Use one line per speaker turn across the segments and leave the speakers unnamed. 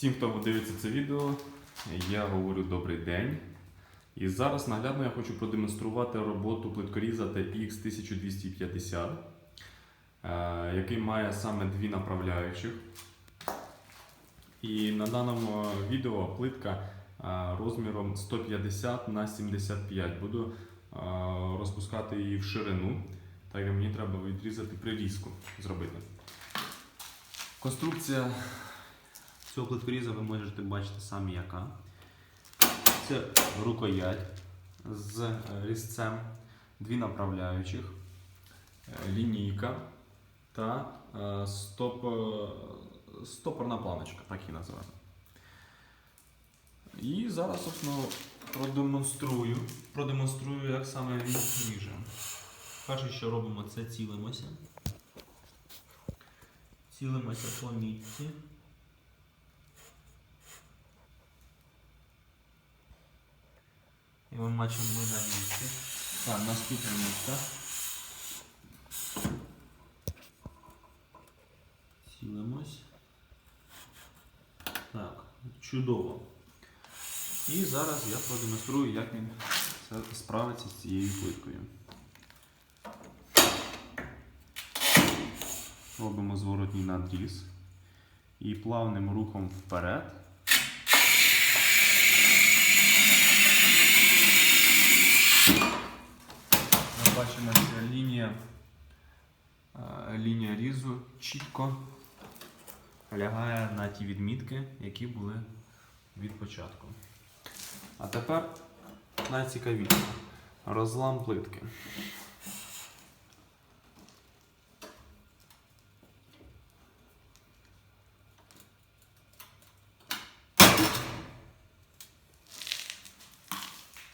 Всім, хто дивиться це відео, я говорю добрий день. І зараз наглядно я хочу продемонструвати роботу плиткоріза TX 1250, е, який має саме дві направляючих. І на даному відео плитка е, розміром 150 на 75. Буду е, розпускати її в ширину, так як мені треба відрізати прирізку зробити. Конструкція цього плиткоріза ви можете бачити самі яка. Це рукоять з е, різцем, дві направляючих, е, лінійка та е, стоп, стопорна планочка, так її називаємо. І зараз, собственно, продемонструю, продемонструю, як саме він ріже. Перше, що робимо, це цілимося. Цілимося по мітці. Бачимо ми на місці. Так, наступне місце. Цілимось. Так, чудово. І зараз я продемонструю, як він справиться з цією плиткою. Робимо зворотній надріз і плавним рухом вперед. Ми бачимо, що лінія, е, лінія різу чітко лягає на ті відмітки, які були від початку. А тепер найцікавіше розлам плитки.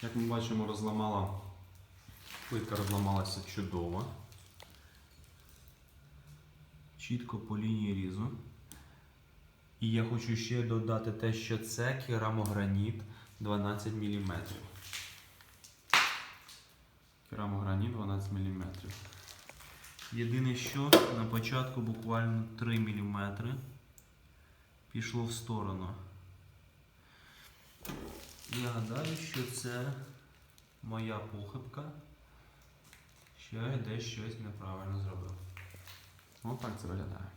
Як ми бачимо, розламала плитка розламалася чудово. Чітко по лінії різу. І я хочу ще додати те, що це керамограніт 12 мм. Керамограніт 12 мм. Єдине, що на початку буквально 3 мм пішло в сторону. Я гадаю, що це моя похибка, що я десь щось неправильно зробив. Ось так це виглядає.